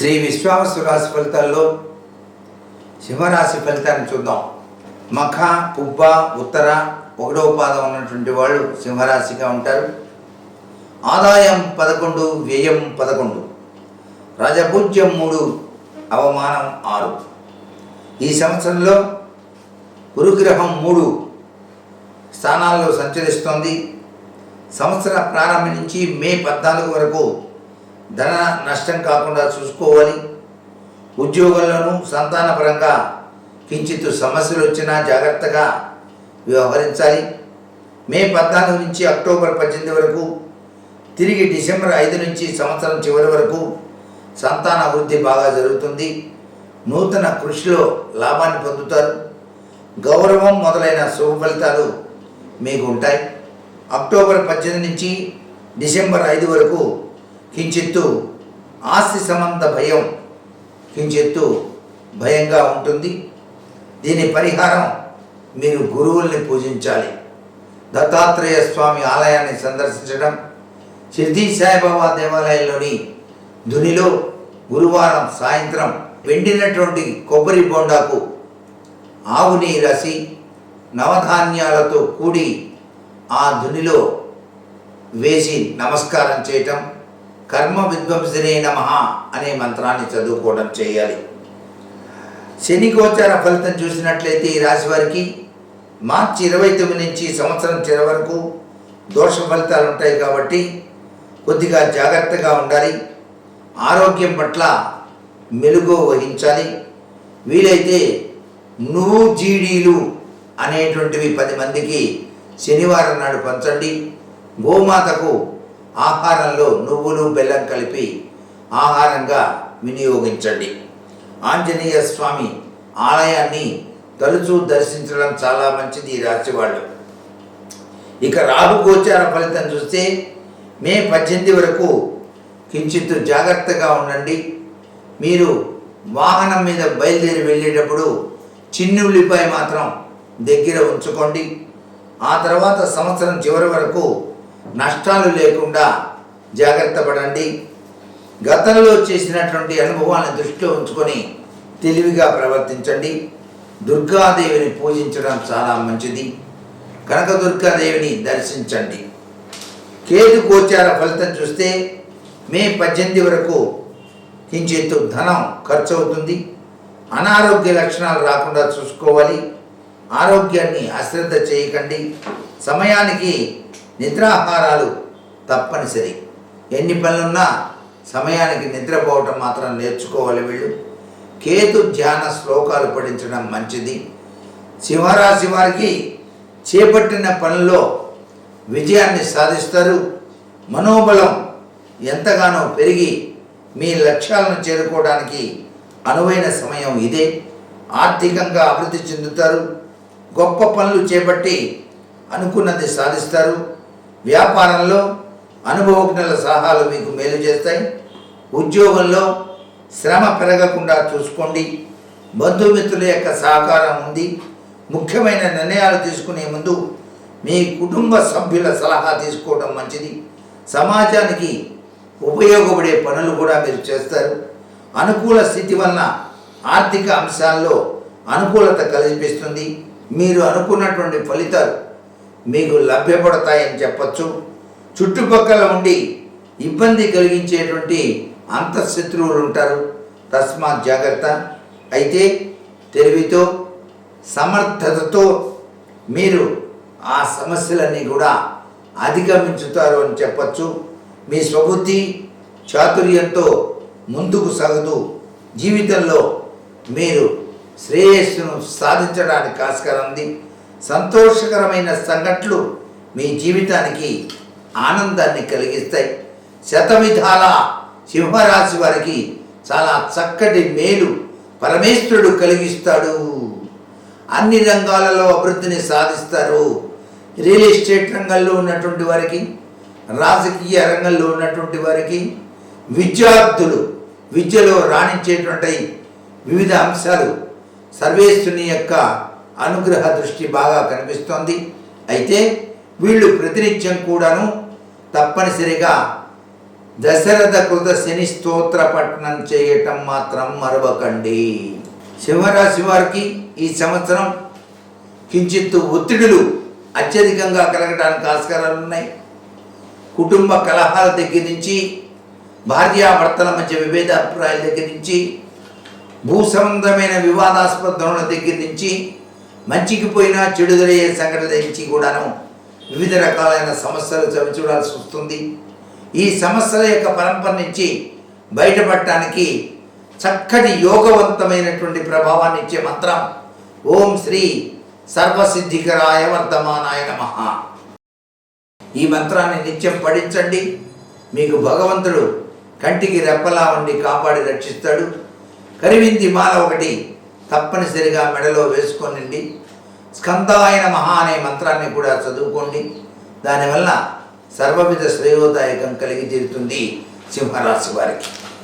శ్రీ విశ్వావసు రాశి ఫలితాల్లో సింహరాశి ఫలితాన్ని చూద్దాం. మఖ పుబ్బ ఉత్తర ఒకటవ పాదం ఉన్నటువంటి వాళ్ళు సింహరాశిగా ఉంటారు. ఆదాయం పదకొండు వ్యయం పదకొండు. రజపూజ్యం మూడు అవమానం ఆరు. ఈ సంవత్సరంలో గురుగ్రహం మూడు స్థానాల్లో సంచరిస్తోంది. సంవత్సర ప్రారంభం నుంచి మే పద్నాలుగు వరకు ధన నష్టం కాకుండా చూసుకోవాలి. ఉద్యోగంలోనూ సంతానపరంగా కించిత్ సమస్యలు వచ్చినా జాగ్రత్తగా వ్యవహరించాలి. మే పద్నాలుగు నుంచి అక్టోబర్ పద్దెనిమిది వరకు తిరిగి డిసెంబర్ ఐదు నుంచి సంవత్సరం చివరి వరకు సంతాన వృద్ధి బాగా జరుగుతుంది. నూతన కృషిలో లాభాన్ని పొందుతారు. గౌరవం మొదలైన శుభ ఫలితాలు మీకు ఉంటాయి. అక్టోబర్ పద్దెనిమిది నుంచి డిసెంబర్ ఐదు వరకు కించిత్తు ఆస్తి సంబంధ భయం కించిత్తు భయంగా ఉంటుంది. దీని పరిహారం మీరు గురువుల్ని పూజించాలి. దత్తాత్రేయ స్వామి ఆలయాన్ని సందర్శించడం షిర్దీ సాయిబాబా దేవాలయంలోని ధునిలో గురువారం సాయంత్రం వెండినటువంటి కొబ్బరి బోండాకు ఆవుని రసి నవధాన్యాలతో కూడి ఆ ధునిలో వేసి నమస్కారం చేయటం కర్మ విధ్వంసనే నమ అనే మంత్రాన్ని చదువుకోవడం చేయాలి. శని గోచార ఫలితం చూసినట్లయితే ఈ రాశి వారికి మార్చి ఇరవై తొమ్మిది నుంచి సంవత్సరం చివరి వరకు దోష ఫలితాలు ఉంటాయి కాబట్టి కొద్దిగా జాగ్రత్తగా ఉండాలి. ఆరోగ్యం పట్ల మెలుగు వహించాలి. వీలైతే నువ్వు జీడీలు అనేటువంటివి పది మందికి శనివారం నాడు పంచండి. గోమాతకు ఆహారంలో నువ్వులు బెల్లం కలిపి ఆహారంగా వినియోగించండి. ఆంజనేయ స్వామి ఆలయాన్ని తరచూ దర్శించడం చాలా మంచిది రాసేవాళ్ళు ఇక రాహు గోచార ఫలితం చూస్తే మే పద్దెనిమిది వరకు కించిత్ జాగ్రత్తగా ఉండండి. మీరు వాహనం మీద బయలుదేరి వెళ్ళేటప్పుడు చిన్ని ఉల్లిపాయ మాత్రం దగ్గర ఉంచుకోండి. ఆ తర్వాత సంవత్సరం చివరి వరకు నష్టాలు లేకుండా జాగ్రత్త పడండి. గతంలో చేసినటువంటి అనుభవాలను దృష్టిలో ఉంచుకొని తెలివిగా ప్రవర్తించండి. దుర్గాదేవిని పూజించడం చాలా మంచిది. కనక దుర్గాదేవిని దర్శించండి. కేతు గోచార ఫలితం చూస్తే మే పద్దెనిమిది వరకు కించిత్తు ధనం ఖర్చు అవుతుంది అనారోగ్య లక్షణాలు రాకుండా చూసుకోవాలి. ఆరోగ్యాన్ని అశ్రద్ధ చేయకండి. సమయానికి నిద్రాహారాలు తప్పనిసరి. ఎన్ని పనులున్నా సమయానికి నిద్రపోవటం మాత్రం నేర్చుకోవాలి వీళ్ళు. కేతు ధ్యాన శ్లోకాలు పఠించడం మంచిది. సింహరాశి వారికి చేపట్టిన పనుల్లో విజయాన్ని సాధిస్తారు. మనోబలం ఎంతగానో పెరిగి మీ లక్ష్యాలను చేరుకోవడానికి అనువైన సమయం ఇదే. ఆర్థికంగా అభివృద్ధి చెందుతారు. గొప్ప పనులు చేపట్టి అనుకున్నది సాధిస్తారు. వ్యాపారంలో అనుభవజ్ఞుల సలహాలు మీకు మేలు చేస్తాయి. ఉద్యోగంలో శ్రమ పెరగకుండా చూసుకోండి. బంధుమిత్రుల యొక్క సహకారం ఉంది. ముఖ్యమైన నిర్ణయాలు తీసుకునే ముందు మీ కుటుంబ సభ్యుల సలహా తీసుకోవడం మంచిది. సమాజానికి ఉపయోగపడే పనులు కూడా మీరు చేస్తారు. అనుకూల స్థితి వలన ఆర్థిక అంశాల్లో అనుకూలత కల్పిస్తుంది. మీరు అనుకున్నటువంటి ఫలితాలు మీకు లభ్యపడతాయని చెప్పచ్చు. చుట్టుపక్కల ఉండి ఇబ్బంది కలిగించేటువంటి అంతఃశత్రువులు ఉంటారు తస్మాత్ జాగ్రత్త. అయితే తెలివితో సమర్థతతో మీరు ఆ సమస్యలన్నీ కూడా అధిగమించుతారు అని చెప్పచ్చు. మీ స్వబుద్ధి చాతుర్యంతో ముందుకు సాగుతూ జీవితంలో మీరు శ్రేయస్సును సాధించడానికి ఆస్కారం ఉంది. సంతోషకరమైన సంఘటనలు మీ జీవితానికి ఆనందాన్ని కలిగిస్తాయి. శతవిధాల సింహరాశి వారికి చాలా చక్కటి మేలు పరమేశ్వరుడు కలిగిస్తాడు. అన్ని రంగాలలో అభివృద్ధిని సాధిస్తారు. రియల్ ఎస్టేట్ రంగంలో ఉన్నటువంటి వారికి రాజకీయ రంగంలో ఉన్నటువంటి వారికి విద్యార్థులు విద్యలో రాణించేటువంటి వివిధ అంశాలు సర్వేశ్వరుని యొక్క అనుగ్రహ దృష్టి బాగా కనిపిస్తోంది. అయితే వీళ్ళు ప్రతినిత్యం కూడాను తప్పనిసరిగా దశరథ కృత శని స్తోత్ర పఠనం చేయటం మాత్రం మరవకండి. సింహరాశి వారికి ఈ సంవత్సరం కించిత్తు ఒత్తిడులు అత్యధికంగా కలగడానికి ఆస్కారాలు ఉన్నాయి. కుటుంబ కలహాల దగ్గర నుంచి భార్యాభర్తల మధ్య విభేద అభిప్రాయాల దగ్గర నుంచి భూ సంబంధమైన వివాదాస్పద ధోరణుల దగ్గర నుంచి మంచికి పోయినా చెడుదలయ్యే సంఘటన నుంచి కూడాను వివిధ రకాలైన సమస్యలు చవిచూడాల్సి వస్తుంది. ఈ సమస్యల యొక్క పరంపర నుంచి బయటపడటానికి చక్కటి యోగవంతమైనటువంటి ప్రభావాన్ని ఇచ్చే మంత్రం ఓం శ్రీ సర్వసిద్ధికరాయ వర్ధమానాయ నమ. ఈ మంత్రాన్ని నిత్యం పఠించండి. మీకు భగవంతుడు కంటికి రెప్పలా ఉండి కాపాడి రక్షిస్తాడు. కరివింది మాల ఒకటి తప్పనిసరిగా మెడలో వేసుకోనండి స్కందాయన మహా అనే మంత్రాన్ని కూడా చదువుకోండి. దానివల్ల సర్వవిధ శ్రేయోదాయకం కలిగి తీరుతుంది సింహరాశి వారికి.